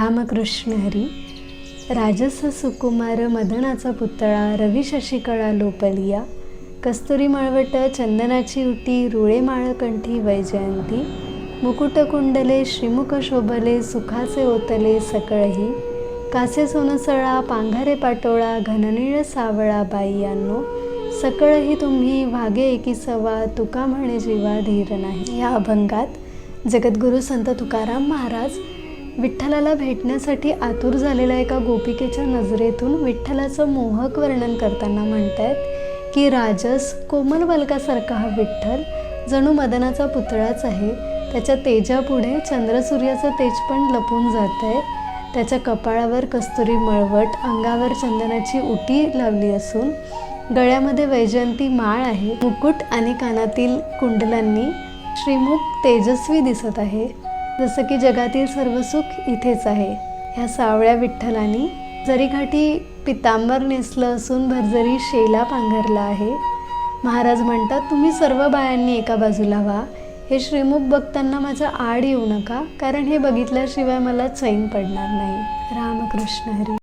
रामकृष्ण हरी राजस सुकुमार मदनाचा पुतळा रवी शशिकळा लोपलिया कस्तुरी मळवट चंदनाची उटी रुळे माळकंठी वैजयंती मुकुट कुंडले श्रीमुख शोभले सुखाचे ओतले सकळही कासे सोनसळा पांघारे पाटोळा घननीळ सावळा बाई यांनो सकळही तुम्ही वागे एकी सवा तुका म्हणे जीवा धीर नाही. या अभंगात जगद्गुरू संत तुकाराम महाराज विठ्ठलाला भेटण्यासाठी आतुर झालेल्या एका गोपिकेच्या नजरेतून विठ्ठलाचं मोहक वर्णन करताना म्हणतायत की राजस कोमल बालकासारखा हा विठ्ठल जणू मदनाचा पुतळाच आहे. त्याच्या तेजापुढे चंद्रसूर्याचं तेज पण लपून जात आहे त्याच्या कपाळावर कस्तुरी मळवट अंगावर चंदनाची उटी लावली असून गळ्यामध्ये वैजयंती माळ आहे. मुकुट आणि कानातील कुंडलांनी श्रीमुख तेजस्वी दिसत आहे. जसं की जगातील सर्व सुख इथेच आहे. ह्या सावळ्या विठ्ठलानी जरीघाटी पितांबर नेसलं असून भरजरी शेला पांघरला आहे. महाराज म्हणतात तुम्ही सर्व बायांनी एका बाजूला व्हा. हे श्रीमुख बघताना माझ्या आड येऊ नका कारण हे बघितल्याशिवाय मला चैन पडणार नाही. रामकृष्ण हरी.